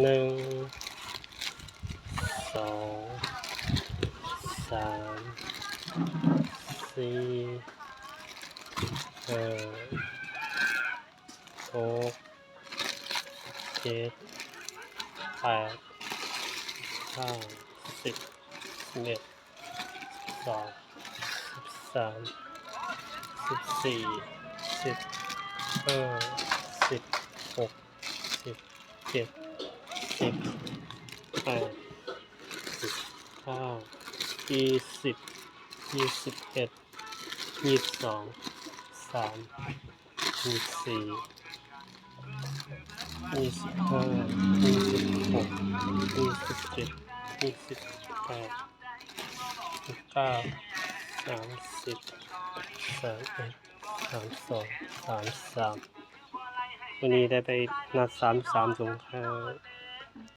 หนึ่งสองสามสี่ห้าหกเจ็ดแปดเก้าสิบสิบเอ็ดสิบสองสิบสามสิบสี่สิบห้าสิบหกสิบเจ็ด สิบแปดสิบเก้ายี่สิบยี่สิบเอ็ดยี่สิบสองสามยี่สิบสี่ยี่สิบห้ายี่สิบหกยี่สิบเจ็ดยี่สิบแปดยี่สิบเก้าสามสิบสามเอ็ดสามสองสามสามวันนี้ได้ไปนัดสามสามสงคราม